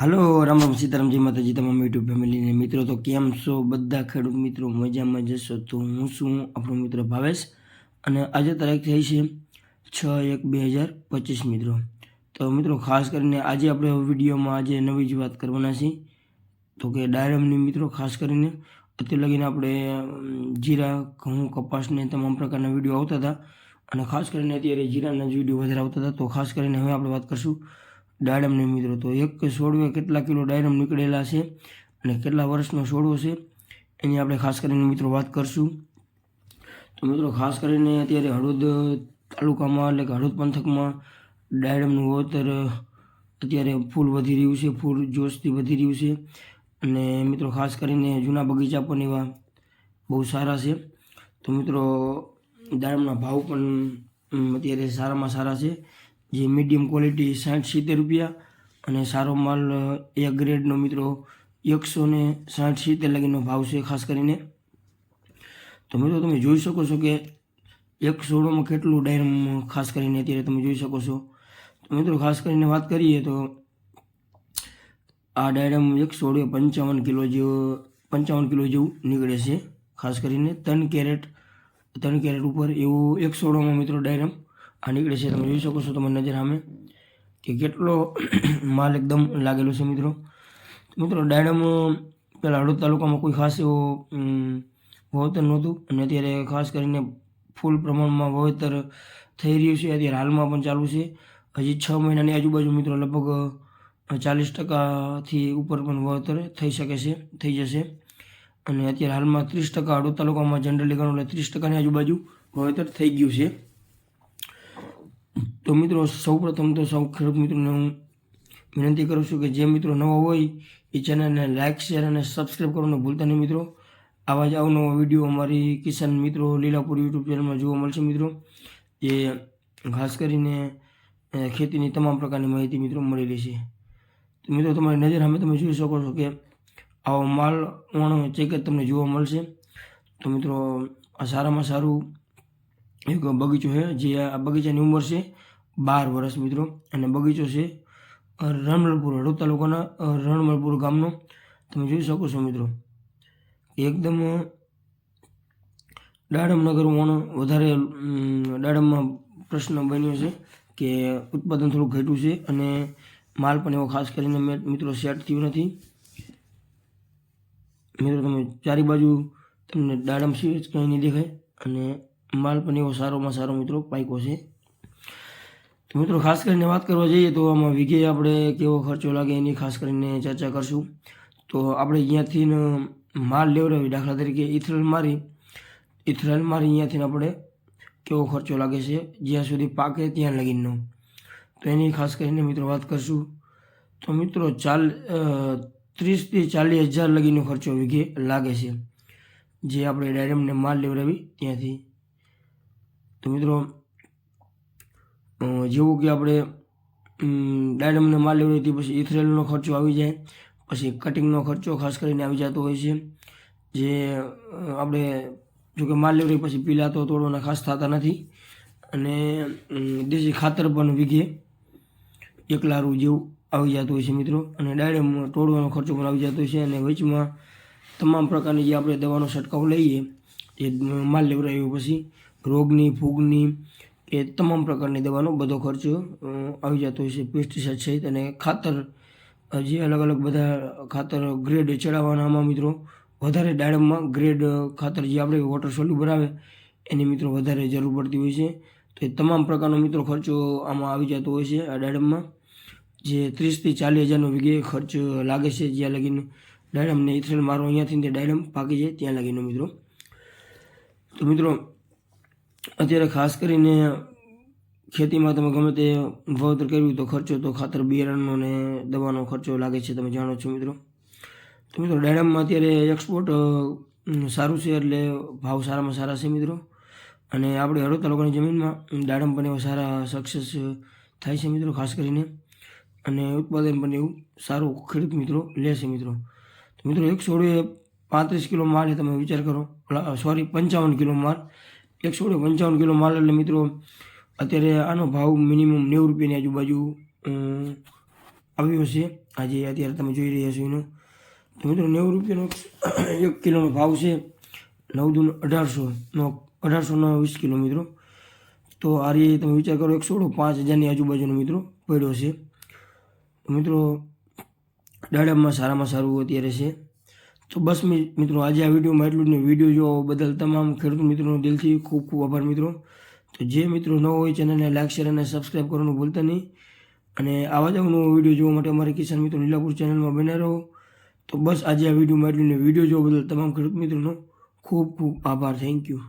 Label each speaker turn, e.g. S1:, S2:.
S1: Hello, Ram Ram Sitaram, જય માતાજી, તમામ યુટ્યુબ ફેમિલીને. મિત્રો, તો કેમ છો? બધા ખેડૂત મિત્રો, મજામાં જશો તો હું છું આપણો મિત્ર ભાવેશ અને આજે તારીખ થઈ છે છ એક બે હજાર પચીસ, મિત્રો. તો મિત્રો, ખાસ કરીને આજે આપણે વિડીયોમાં આજે નવી જ વાત કરવાના છીએ. તો કે ડાયરમની મિત્રો, ખાસ કરીને અત્યારે લગીને આપણે જીરા, ઘઉં કપાસને તમામ પ્રકારના વીડિયો આવતા હતા. અને ખાસ કરીને અત્યારે જીરાના જ વીડિયો વધારે આવતા હતા. તો ખાસ કરીને હવે આપણે વાત કરશું ડાયરમની મિત્રો, તો એક છોડવે કેટલા કિલો ડાયરમ નીકળેલા છે અને કેટલા વર્ષનો છોડવો છે, એની આપણે ખાસ કરીને મિત્રો વાત કરશું. તો મિત્રો, ખાસ કરીને અત્યારે હળવદ તાલુકામાં એટલે કે હળવદ પંથકમાં ડાયરમનું વાવેતર અત્યારે ફૂલ વધી રહ્યું છે, ફૂલ જોશથી વધી રહ્યું છે. અને મિત્રો, ખાસ કરીને જૂના બગીચા પણ એવા બહુ સારા છે. તો મિત્રો, દાડમના ભાવ પણ અત્યારે સારામાં સારા છે. જે મીડિયમ ક્વોલિટી સાઠ સિત્તેર રૂપિયા અને સારો માલ એ ગ્રેડનો મિત્રો એકસો ને સાઠ સિત્તેર લગીનો ભાવ છે, ખાસ કરીને. તો મિત્રો તમે જોઈ શકો છો કે એક સોળોમાં કેટલું ડાયરમ ખાસ કરીને અત્યારે તમે જોઈ શકો છો. તો મિત્રો ખાસ કરીને વાત કરીએ તો આ ડાયરમ એક સોળે પંચાવન કિલો જેવો, પંચાવન કિલો જેવું નીકળે છે, ખાસ કરીને ત્રણ કેરેટ ત્રણ કેરેટ ઉપર એવું એક સોળોમાં મિત્રો ડાયરમ આ નીકળે છે, તમે જોઈ શકો છો તમારી નજર સામે કે કેટલો માલ એકદમ લાગેલો છે મિત્રો. મિત્રો ડાયરમ પહેલાં હળવદ તાલુકામાં કોઈ ખાસ એવો વાવેતર નહોતું અને અત્યારે ખાસ કરીને ફૂલ પ્રમાણમાં વાવેતર થઈ રહ્યું છે. અત્યારે હાલમાં પણ ચાલુ છે. હજી છ મહિનાની આજુબાજુ મિત્રો લગભગ ચાલીસ ટકાથી ઉપર પણ વાવેતર થઈ શકે છે, થઈ જશે. અને અત્યારે હાલમાં ત્રીસ ટકા હળવદ તાલુકામાં જનરલી ગણો એટલે ત્રીસ ટકાની આજુબાજુ વાવેતર થઈ ગયું છે. તો મિત્રો, સૌપ્રથમ તો સૌ ખેડૂત મિત્રોને હું વિનંતી કરું છું કે જે મિત્રો નવા હોય, એ ચેનલને લાઇક શેર અને સબસ્ક્રાઈબ કરવાનું ભૂલતા નહીં મિત્રો. આવા જ અવનવા વીડિયો અમારી કિસાન મિત્રો લીલાપુર યુટ્યુબ ચેનલમાં જોવા મળશે મિત્રો. જે ખાસ કરીને ખેતીની તમામ પ્રકારની માહિતી મિત્રો મળી છે. તો મિત્રો, તમારી નજર સામે તમે જોઈ શકો છો કે આવો માલ વણો ચેક તમને જોવા મળશે. તો મિત્રો, આ સારામાં સારું એક બગીચો છે, જે આ બગીચાની ઉંમર છે બાર વર્ષ મિત્રો, અને બગીચો છે રણમલપુર હળવદ તાલુકાના રણમલપુર ગામનો. તમે જોઈ શકો છો મિત્રો, એકદમ દાડમનગર વણ વધારે દાડમમાં પ્રશ્ન બન્યો છે કે ઉત્પાદન થોડું ઘટ્યું છે અને માલ પણ એવો ખાસ કરીને મિત્રો, સેટ થયું નથી. મિત્રો, તમે ચારી બાજુ તમને દાડમ સિવાય કંઈ નહીં દેખાય અને માલ પણ એવો સારોમાં સારો મિત્રો પાયકો છે. તો મિત્રો, ખાસ કરીને વાત કરવા જઈએ તો આમાં વીઘે આપણે કેવો ખર્ચો લાગે એની ખાસ કરીને ચર્ચા કરશું. તો આપણે અહીંયાથી માલ લેવડાવી દાખલા તરીકે ઇથરલ મારી. ઇથરલ મારી અહીંયાથી આપણે કેવો ખર્ચો લાગે છે, જ્યાં સુધી પાકે ત્યાં લગીનનો. તો એની ખાસ કરીને મિત્રો વાત કરશું. તો મિત્રો, ચાલ ત્રીસથી ચાલીસ હજાર લગીનો ખર્ચો વીઘે લાગે છે, જે આપણે ડાયરેમને માલ લેવડાવી ત્યાંથી. તો મિત્રો જેવું કે આપણે ડાયરમને માલ લેવડાવી પછી ઇથરેલનો ખર્ચો આવી જાય. પછી કટિંગનો ખર્ચો ખાસ કરીને આવી જતો હોય છે. જે આપણે જોકે માલ લેવડાવી પછી પીલા તો તોડવાના ખાસ થતા નથી. અને દેશી ખાતર પણ વીઘે એક લારું જેવું આવી જતું હોય છે મિત્રો. અને ડાયરેક્ટ તોડવાનો ખર્ચો પણ આવી જતો હોય છે. અને વચમાં તમામ પ્રકારની જે આપણે દવાનો છંટકાવ લઈએ, એ માલ લેવડાવ્યો પછી રોગની, ફૂગની એ તમામ પ્રકારની દવાનો બધો ખર્ચો આવી જતો હોય છે પેસ્ટિસાઇડ સહિત અને ખાતર જે અલગ અલગ બધા ખાતર ગ્રેડ ચડાવવાના આમાં મિત્રો, વધારે ડાયડમમાં ગ્રેડ ખાતર જે આપણે વોટર સોલ્યુ ભરાવે એની મિત્રો વધારે જરૂર પડતી હોય છે. તો એ તમામ પ્રકારનો મિત્રો ખર્ચો આમાં આવી જતો હોય છે આ ડાયડમમાં જે ત્રીસથી ચાલીસ હજારનો વીઘે ખર્ચ લાગે છે, જ્યાં લગીને ડાયરમને ઇથરેલ મારો અહીંયાથી તે ડાયડમ પાકી જાય ત્યાં લગીનો મિત્રો. તો મિત્રો અત્યારે ખાસ કરીને ખેતીમાં તમે ગમે તે વાવતર કર્યું તો ખર્ચો તો ખાતર, બિયારણનો ને દવાનો ખર્ચો લાગે છે, તમે જાણો છો મિત્રો. તો મિત્રો ડાયડામમાં અત્યારે એક્સપોર્ટ સારું છે એટલે ભાવ સારામાં સારા છે મિત્રો. અને આપણે હળવદ તાલુકાની જમીનમાં દાડમ પણ એવા સારા સક્સેસ થાય છે મિત્રો, ખાસ કરીને. અને ઉત્પાદન પણ એવું સારું ખેડૂત મિત્રો લે છે મિત્રો. તો મિત્રો, એક સોળે પાંત્રીસ કિલો માલ એ તમે વિચાર કરો. સોરી પંચાવન કિલો માલ એક સોળે પંચાવન કિલો માલ એટલે મિત્રો, અત્યારે આનો ભાવ મિનિમમ નેવું રૂપિયાની આજુબાજુ આવ્યો છે. આજે અત્યારે તમે જોઈ રહ્યા છો એનો. તો મિત્રો, નેવું રૂપિયાનો એક કિલોનો ભાવ છે નવ દૂન અઢારસોનો અઢારસોનો વીસ કિલો મિત્રો. તો આ રીતે તમે વિચાર કરો એકસો પાંચ હજારની આજુબાજુનો મિત્રો પડ્યો છે. મિત્રો દાડમમાં સારામાં સારું અત્યારે છે. તો બસ મિત્રો, આજે આ વિડીયોમાં એટલું જ ને વીડિયો જોવા બદલ તમામ ખેડૂત મિત્રોનો દિલથી ખૂબ ખૂબ આભાર, મિત્રો. તો જે મિત્રો ન હોય ચેનલને લાઇક શેર અને સબસ્ક્રાઈબ કરવાનું ભૂલતા નહીં. અને આવા જ નવો વીડિયો જોવા માટે અમારી કિસાન મિત્રો લીલાપુર ચેનલમાં બને રહો. તો બસ આજે આ વિડીયોમાં એટલું ને વીડિયો જોવા બદલ તમામ ખેડૂત મિત્રોનો ખૂબ ખૂબ આભાર. Thank you